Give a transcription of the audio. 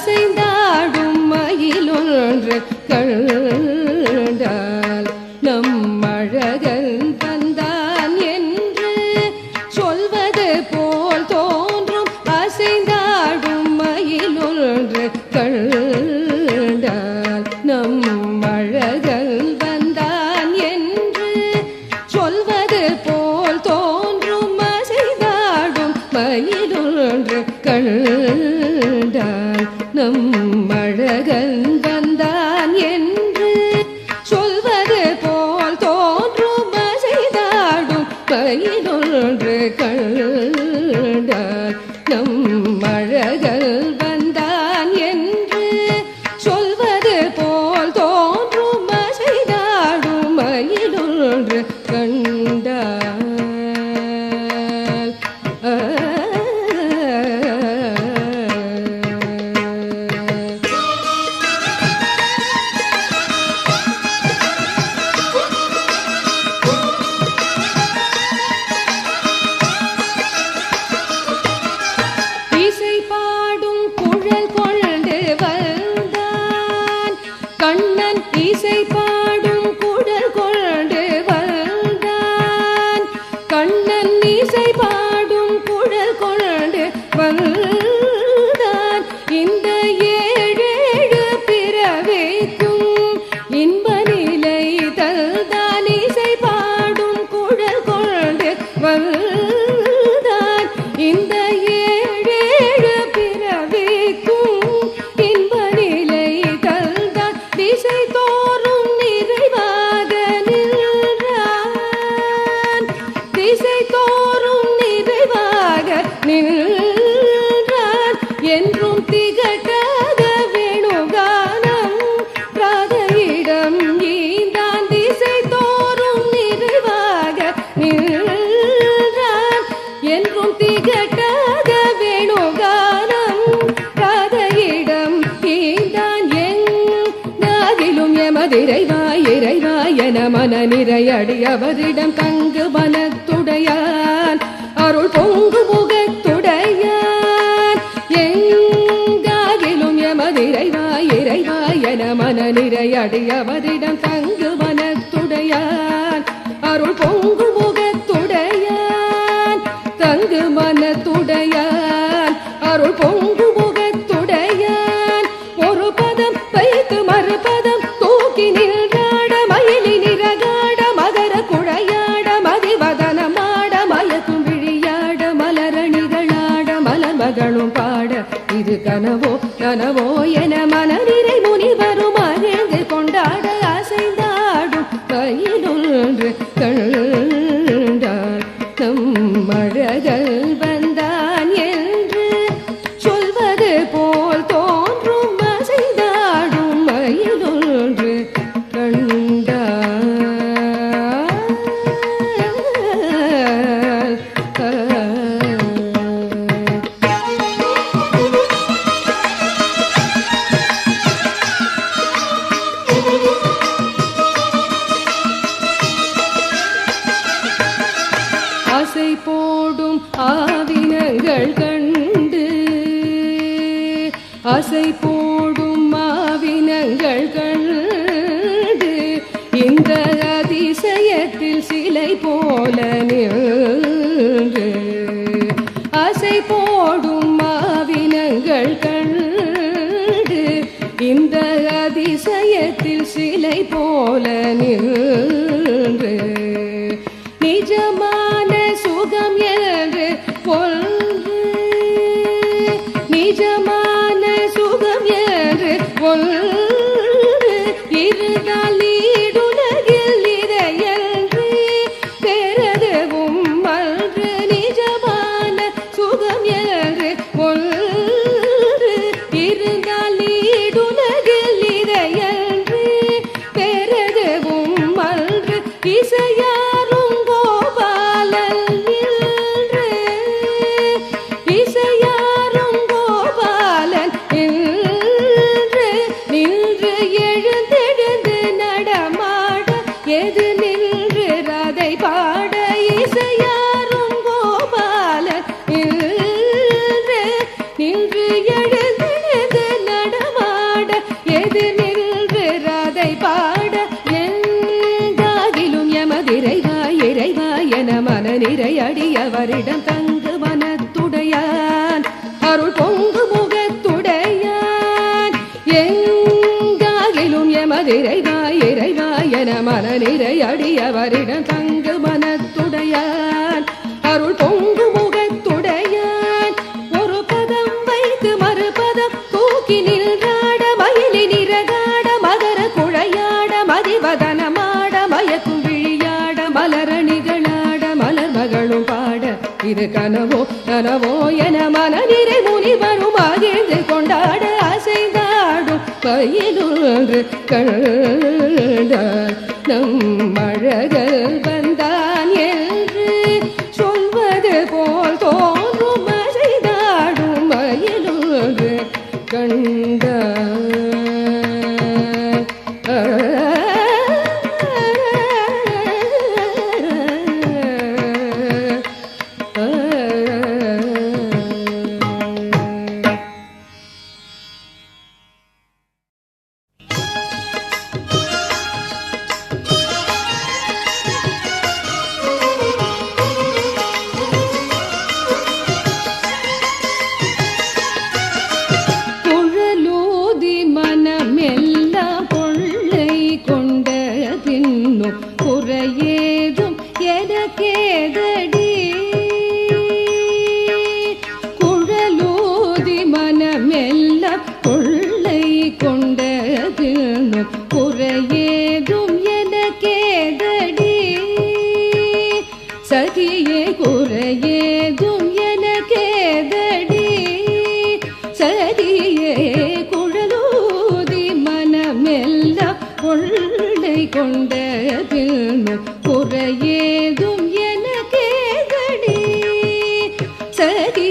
அசைந்தாடும் மயிலொன்று கண்டால் நம் அழகன் வந்தான் என்று சொல்வது போல் தோன்றும். அசைந்தாடும் மயிலொன்று கண்டால் நம் அழகன் என்றும் திகட்டாத வேணுகானம் ராதையிடம் ஈந்தான் திசை தோறும் நிறைவாக நின்றான் என்றும் திகட்டாத வேணுகானம் ராதையிடம் ஈந்தான் எங்காகிலும் எமதிரைவாய் இறைவாய் என மன நிறையடி அவரிடம் தங்கு மனத்துடையான் மன நிறையடியவரிடம் தங்கு மனத்துடையான். அருள் பொங்கு முகத்துடையான் தங்கு மனத்துடையான். அருள் பொங்கு முகத்துடையான் ஒரு பதம் வைத்து மறுபதம் தூக்கி நின்றாட மயிலி நிறகாட மகர குழையாட மதிவதனமாட மயக்கும் விழியாட மலரணிகளாட மலர்மகளும் பாட. இது கனவோ கனவோ என மனநிறை முனிவரும் அசைந்தாடும் கையிலொன்று அசை போடும் மாவினங்கள் கண்டு இந்த அதிசயத்தில் சிலை போல நின்று. அசை போடும் மாவினங்கள் கண்டு இந்த அதிசயத்தில் சிலை போல நின்று. நின்று எழுந்தது நடமாட எதிர் நின்று ராதை பாட எங்காகிலும் எமதிரைவா இறைவா என மன நிறை அடியவரிடம் தங்கு மனத்துடையான். அருள் பொங்கு முகத்துடையான். எங்காகிலும் எமதிரைவா இறைவா என மன நிறை அடியவரிடம் தங்கு இது கனவோ கனவோ என மனநிறை முனிவரும் மகிழ்ந்து கொண்டாட அசைந்தாடும் பயிலொன்று கண்ட நம் அழகல் வந்தான் என்று சொல்வது போல் தோன்றும். அசைந்தாடும் மயிலொன்று கண்ட ಸರಿ